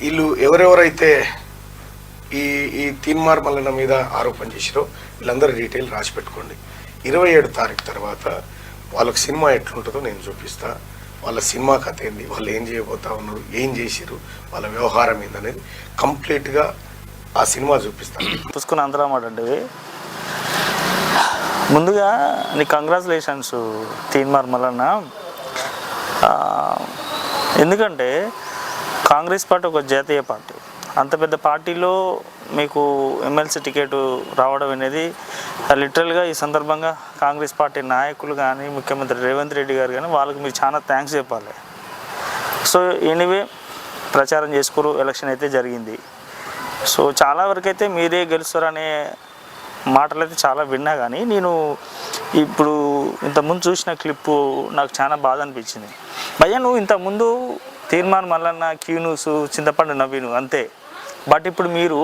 వీళ్ళు ఎవరెవరైతే ఈ ఈ తీన్మార్ మల్లన మీద ఆరోపణ చేసిరో వీళ్ళందరూ డీటెయిల్ రాసి పెట్టుకోండి. ఇరవై ఏడు తారీఖు తర్వాత వాళ్ళకి సినిమా ఎట్లుంటుందో నేను చూపిస్తా. వాళ్ళ సినిమా కథ ఏంది? వాళ్ళు ఏం చేయబోతా ఉన్నారు? ఏం చేసిరు వాళ్ళ వ్యవహారం ఏందనేది కంప్లీట్గా ఆ సినిమా చూపిస్తాను చూసుకుని అంతరామాట అండి ముందుగా నీ కంగ్రాచులేషన్స్ తీన్మార్ మల్లన్న. ఎందుకంటే కాంగ్రెస్ పార్టీ ఒక జాతీయ పార్టీ. అంత పెద్ద పార్టీలో మీకు ఎమ్మెల్సీ టికెట్ రావడం అనేది లిటరల్గా ఈ సందర్భంగా కాంగ్రెస్ పార్టీ నాయకులు కానీ ముఖ్యమంత్రి రేవంత్ రెడ్డి గారు కానీ వాళ్ళకి మీరు చాలా థ్యాంక్స్ చెప్పాలి. సో ఎనీవే ప్రచారం చేసుకోరు ఎలక్షన్ అయితే జరిగింది. సో చాలా వరకు అయితే మీరే గెలుస్తారనే మాటలు అయితే చాలా విన్నా కానీ నేను ఇప్పుడు ఇంతకుముందు చూసిన క్లిప్పు నాకు చాలా బాధ అనిపించింది. భయ్యా నువ్వు ఇంతకుముందు తీర్మాన్ మల్లన్న క్యూ చింతపండు నవీను అంతే. బట్ ఇప్పుడు మీరు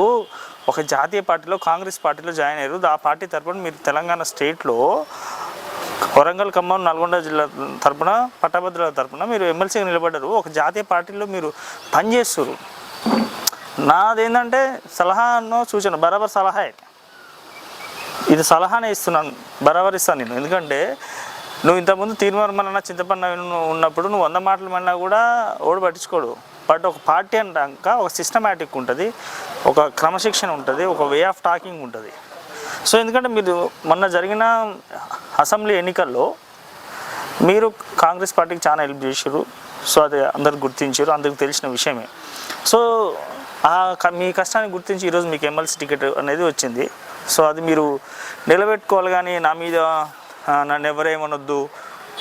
ఒక జాతీయ పార్టీలో కాంగ్రెస్ పార్టీలో జాయిన్ అయ్యారు. ఆ పార్టీ తరపున మీరు తెలంగాణ స్టేట్లో వరంగల్ ఖమ్మం నల్గొండ జిల్లా తరపున పట్టభద్రుల తరపున మీరు ఎమ్మెల్సీగా నిలబడ్డారు. ఒక జాతీయ పార్టీలో మీరు పనిచేస్తారు నాదేంటంటే సలహానో సూచన బరాబర్ సలహా ఇది సలహానే ఇస్తున్నాను బరాబర్ ఇస్తాను నేను. ఎందుకంటే నువ్వు ఇంతకుముందు తీర్మానం చింతపన్న ఉన్నప్పుడు నువ్వు వంద మాటలు మన్నా కూడా ఓడి పట్టించుకోడు. బట్ ఒక పార్టీ అంటాక ఒక సిస్టమేటిక్ ఉంటుంది ఒక క్రమశిక్షణ ఉంటుంది ఒక వే ఆఫ్ టాకింగ్ ఉంటుంది. సో ఎందుకంటే మీరు మొన్న జరిగిన అసెంబ్లీ ఎన్నికల్లో మీరు కాంగ్రెస్ పార్టీకి చాలా హెల్ప్ చేసారు సో అది అందరు గుర్తించారు అందరికి తెలిసిన విషయమే. సో ఆ మీ కష్టాన్ని గుర్తించి ఈరోజు మీకు ఎమ్మెల్సీ టికెట్ అనేది వచ్చింది. సో అది మీరు నిలబెట్టుకోవాలి కానీ నా మీద నన్ను ఎవరేమనొద్దు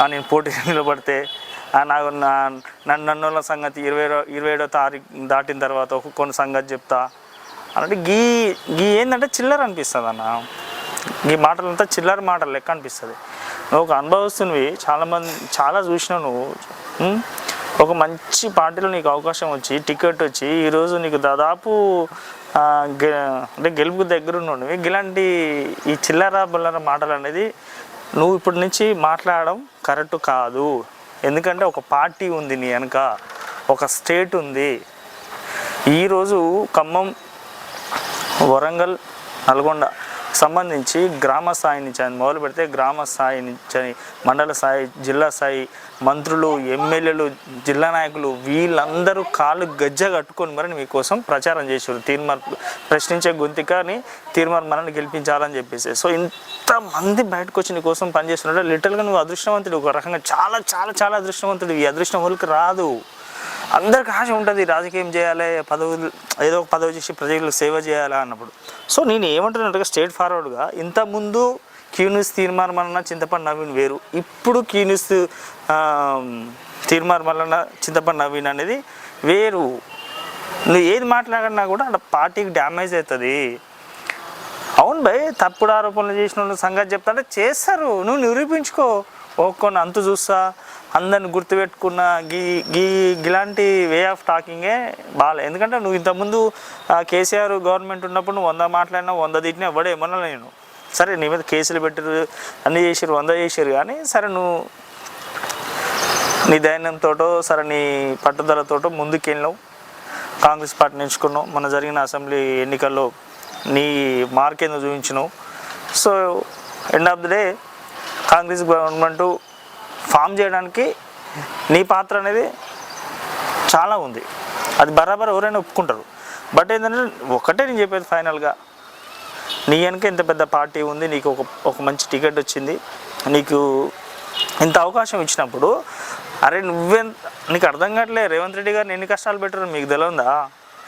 అని నేను పోటీ నిలబడితే నాకు నా నన్ను నన్నుల సంగతి ఇరవై ఇరవై ఏడో తారీఖు దాటిన తర్వాత కొన్ని సంగతి చెప్తా. అంటే గీ గీ ఏంటంటే చిల్లర అనిపిస్తుంది అన్న ఈ మాటలంతా చిల్లర మాటలు లెక్క అనిపిస్తుంది. నువ్వు ఒక అనుభవిస్తున్నవి చాలామంది చాలా చూసినావు నువ్వు ఒక మంచి పార్టీలో నీకు అవకాశం వచ్చి టికెట్ వచ్చి ఈరోజు నీకు దాదాపు గె- అంటే గెలుపు దగ్గర ఉన్నవి ఇలాంటి ఈ చిల్లర బల్లర మాటలు అనేది నువ్వు ఇప్పటి నుంచి మాట్లాడడం కరెక్ట్ కాదు. ఎందుకంటే ఒక పార్టీ ఉంది నీ వెనక ఒక స్టేట్ ఉంది. ఈరోజు ఖమ్మం వరంగల్ నల్గొండ సంబంధించి గ్రామ స్థాయి నుంచి అని మొదలు పెడితే గ్రామ స్థాయి నుంచి అని మండల స్థాయి జిల్లా స్థాయి మంత్రులు ఎమ్మెల్యేలు జిల్లా నాయకులు వీళ్ళందరూ కాళ్ళు గజ్జ కట్టుకొని మరి మీకోసం ప్రచారం చేశారు. తీర్మార్ ప్రశ్నించే గొంతికని తీర్మార్ మనల్ని గెలిపించాలని చెప్పేసి. సో ఇంతమంది బయటకు వచ్చి నీ కోసం పనిచేస్తున్నట్టు లిటరల్గా నువ్వు అదృష్టవంతుడు. ఒక రకంగా చాలా చాలా చాలా అదృష్టవంతుడు. ఈ అదృష్టం వాళ్ళకి రాదు. అందరికి ఆశ ఉంటుంది రాజకీయం చేయాలి పదవి ఏదో ఒక పదవి చేసి ప్రజలకు సేవ చేయాలి అన్నప్పుడు. సో నేను ఏమంటున్నట్టుగా స్ట్రేట్ ఫార్వర్డ్గా ఇంతకుముందు క్యూనిస్ తీర్మార్ మల్లన్న చింతపండు నవీన్ వేరు. ఇప్పుడు క్యూనిస్ తీర్మార్ మల్లన్న చింతపండు నవీన్ అనేది వేరు. నువ్వు ఏది మాట్లాడినా కూడా అక్కడ పార్టీకి డ్యామేజ్ అవుతుంది. అవును భయ్ తప్పుడు ఆరోపణలు చేసిన వాళ్ళు సంగతి చెప్తాంటే చేస్తారు. నువ్వు నిరూపించుకో. ఒక్కొని అంతు చూస్తా. అందరిని గుర్తుపెట్టుకున్న గీ గీ ఇలాంటి వే ఆఫ్ టాకింగే బాగాలే ఎందుకంటే నువ్వు ఇంతకుముందు కేసీఆర్ గవర్నమెంట్ ఉన్నప్పుడు నువ్వు వంద మాట్లాడినా వంద తిట్టినా ఎవడే ఏమన్నా నేను. సరే నీ మీద కేసులు పెట్టరు అన్నీ చేసారు వంద చేసారు కానీ సరే నువ్వు నీ ధైర్యంతోటో సరే నీ పట్టుదలతోటో ముందుకెళ్ళినావు. కాంగ్రెస్ పార్టీ నేర్చుకున్నావు మన జరిగిన అసెంబ్లీ ఎన్నికల్లో నీ మార్క్ ఏందో చూపించినావు. So end of the day Congress government చేయడానికి నీ పాత్ర అనేది చాలా ఉంది. అది బరాబర్ ఎవరైనా ఒప్పుకుంటారు. బట్ ఏంటంటే ఒకటే నేను చెప్పేది ఫైనల్గా. నీ వెనక ఇంత పెద్ద పార్టీ ఉంది నీకు ఒక ఒక మంచి టికెట్ వచ్చింది నీకు ఇంత అవకాశం ఇచ్చినప్పుడు అరే నువ్వే నీకు అర్థం కావట్లే రేవంత్ రెడ్డి గారు ఎన్ని కష్టాలు పెట్టారు మీకు తెలియదా?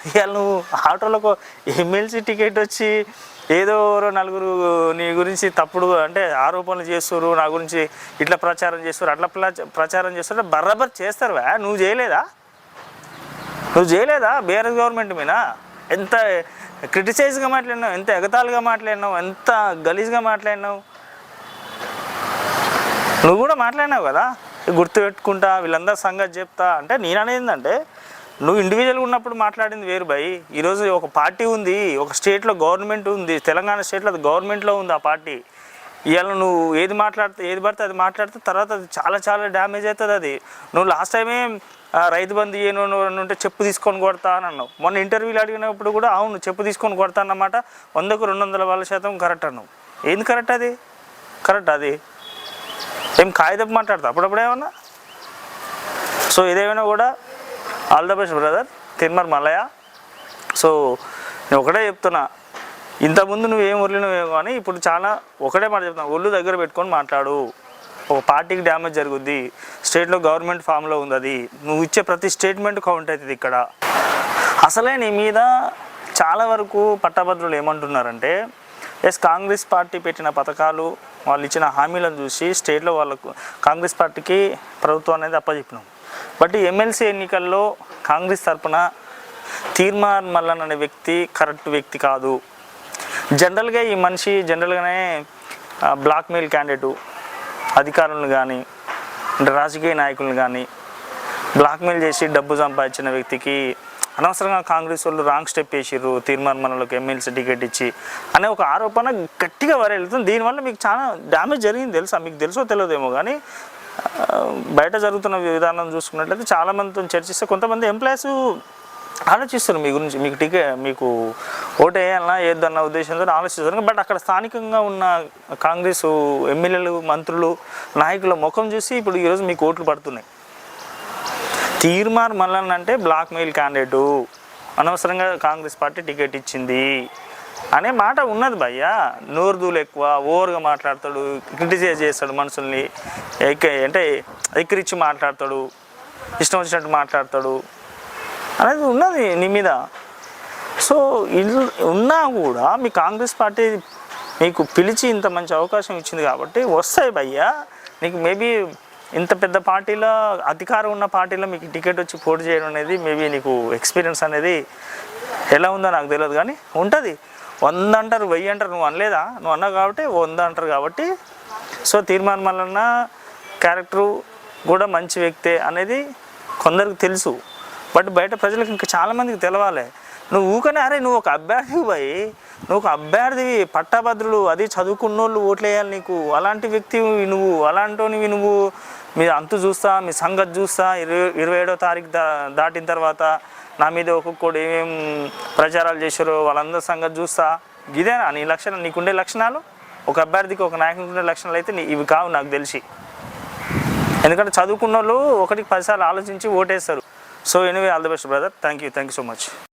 ఇవాళ నువ్వు ఆటోలకు ఎమ్మెల్సీ టికెట్ వచ్చి ఏదో నలుగురు నీ గురించి తప్పుడు అంటే ఆరోపణలు చేస్తారు నా గురించి ఇట్లా ప్రచారం చేస్తారు అట్లా ప్రచారం చేస్తారు బర్రబర్ చేస్తారు వా? నువ్వు చేయలేదా? నువ్వు చేయలేదా? బీఆర్ఎస్ గవర్నమెంట్ మీద? ఎంత క్రిటిసైజ్గా మాట్లాడినావు? ఎంత ఎగతాళిగా మాట్లాడినావు? ఎంత గలీజ్గా మాట్లాడినావు? నువ్వు కూడా మాట్లాడినావు కదా? గుర్తుపెట్టుకుంటా వీళ్ళందరూ సంగతి చెప్తా. అంటే నేను అనేది ఏంటంటే నువ్వు ఇండివిజువల్గా ఉన్నప్పుడు మాట్లాడింది వేరు భయ్ ఈరోజు ఒక పార్టీ ఉంది ఒక స్టేట్లో గవర్నమెంట్ ఉంది తెలంగాణ స్టేట్లో అది గవర్నమెంట్లో ఉంది ఆ పార్టీ. ఇవాళ నువ్వు ఏది మాట్లాడితే ఏది పడితే అది మాట్లాడితే తర్వాత అది చాలా చాలా డ్యామేజ్ అవుతుంది అది. నువ్వు లాస్ట్ టైమే రైతు బంధు ఏను ఉంటే చెప్పు తీసుకొని కొడతా అని అన్నావు. మొన్న ఇంటర్వ్యూలు అడిగినప్పుడు కూడా అవును చెప్పు తీసుకొని కొడతా అన్నమాట. వందకు రెండు వందల వాళ్ళ శాతం కరెక్ట్ అన్నావు. ఏంది కరెక్ట్ అది? కరెక్ట్ అది. ఏం కాగితం మాట్లాడతా? అప్పుడప్పుడు ఏమన్నా? సో ఏదేమైనా కూడా all the best brother Teenmar Mallayya. So నేను ఒకటే చెప్తున్నా. ఇంతకుముందు నువ్వేం ఉర్లినవేమో అని ఇప్పుడు చాలా ఒకటే మాట చెప్తున్నా. ఒళ్ళు దగ్గర పెట్టుకొని మాట్లాడు. ఒక పార్టీకి డ్యామేజ్ జరుగుద్ది. స్టేట్లో గవర్నమెంట్ ఫామ్లో ఉంది అది. నువ్వు ఇచ్చే ప్రతి స్టేట్మెంట్ కౌంట్ అవుతుంది ఇక్కడ. అసలే నీ మీద చాలా వరకు పట్టభద్రులు ఏమంటున్నారంటే ఎస్ కాంగ్రెస్ పార్టీ పెట్టిన పథకాలు వాళ్ళు ఇచ్చిన హామీలను చూసి స్టేట్లో వాళ్ళకు కాంగ్రెస్ పార్టీకి ప్రభుత్వం అనేది అప్పచెప్పినాం బట్ ఎమ్మెల్సీ ఎన్నికల్లో కాంగ్రెస్ తరపున తీర్మాన్ మల్లన్ అనే వ్యక్తి కరెక్ట్ వ్యక్తి కాదు. జనరల్గా ఈ మనిషి జనరల్గానే బ్లాక్మెయిల్ క్యాండిడేటు. అధికారులను కానీ అంటే రాజకీయ నాయకులను కానీ బ్లాక్మెయిల్ చేసి డబ్బు సంపాదించిన వ్యక్తికి అనవసరంగా కాంగ్రెస్ వాళ్ళు రాంగ్ స్టెప్ వేసిర్రు తీర్మానలకు ఎమ్మెల్సీ టికెట్ ఇచ్చి అనే ఒక ఆరోపణ గట్టిగా వరెళ్తుంది దీనివల్ల మీకు చాలా డ్యామేజ్ జరిగింది తెలుసా? మీకు తెలుసో తెలియదేమో కానీ బయట జరుగుతున్న విధానం చూసుకున్నట్లయితే చాలామందితో చర్చిస్తే కొంతమంది ఎంప్లాయీస్ ఆలోచిస్తారు మీ గురించి మీకు టికెట్ మీకు ఓటు వేయాలన్నా ఏదన్న ఉద్దేశంతో ఆలోచిస్తారు. బట్ అక్కడ స్థానికంగా ఉన్న కాంగ్రెస్ ఎమ్మెల్యేలు మంత్రులు నాయకుల ముఖం చూసి ఇప్పుడు ఈరోజు మీకు ఓట్లు పడుతున్నాయి. తీర్మార్ మల్లన్ అంటే బ్లాక్ మెయిల్ క్యాండిడేటు. అనవసరంగా కాంగ్రెస్ పార్టీ టికెట్ ఇచ్చింది. అనే మాట ఉన్నది భయ్య. నోరుదూలు ఎక్కువ ఓవర్గా మాట్లాడతాడు క్రిటిసైజ్ చేస్తాడు మనుషుల్ని. ఎక్క అంటే ఎక్కిరిచ్చి మాట్లాడతాడు ఇష్టం వచ్చినట్టు మాట్లాడతాడు అనేది ఉన్నది నీ మీద. సో ఉన్నా కూడా మీ కాంగ్రెస్ పార్టీ మీకు పిలిచి ఇంత మంచి అవకాశం ఇచ్చింది కాబట్టి వస్తాయి భయ్యా. నీకు మేబీ ఇంత పెద్ద పార్టీలో అధికారం ఉన్న పార్టీలో మీకు టికెట్ వచ్చి పోటీ చేయడం అనేది మేబీ నీకు ఎక్స్పీరియన్స్ అనేది ఎలా ఉందో నాకు తెలియదు కానీ ఉంటుంది. వంద అంటారు వెయ్యి అంటారు నువ్వు అనలేదా? నువ్వు అన్నావు కాబట్టి వంద అంటారు కాబట్టి సో తీర్మానం వలన క్యారెక్టరు కూడా మంచి వ్యక్తే అనేది కొందరికి తెలుసు. బట్ బయట ప్రజలకు ఇంకా చాలామందికి తెలవాలి. నువ్వు ఊకనే అరే నువ్వు ఒక అభ్యర్థివి పోయి నువ్వు ఒక అభ్యర్థివి పట్టభద్రులు అది చదువుకున్నోళ్ళు ఓట్లేయాలి నీకు. అలాంటి వ్యక్తివి నువ్వు అలాంటివి నువ్వు. మీ అంతు చూస్తా మీ సంగతి చూస్తా ఇరవై ఇరవై ఏడో తారీఖు దా దాటిన తర్వాత నా మీద ఒక్కొక్కడు ఏమేం ప్రచారాలు చేశారో వాళ్ళందరి సంగతి చూస్తా. ఇదేనా నీ లక్షణం? నీకుండే లక్షణాలు? ఒక అభ్యర్థికి ఒక నాయకునికి ఉండే లక్షణాలు అయితే నీ- ఇవి కావు నాకు తెలిసి. ఎందుకంటే చదువుకున్న వాళ్ళు ఒకటికి పదిసార్లు ఆలోచించి ఓటేస్తారు. So anyway all the best brother thank you thank you so much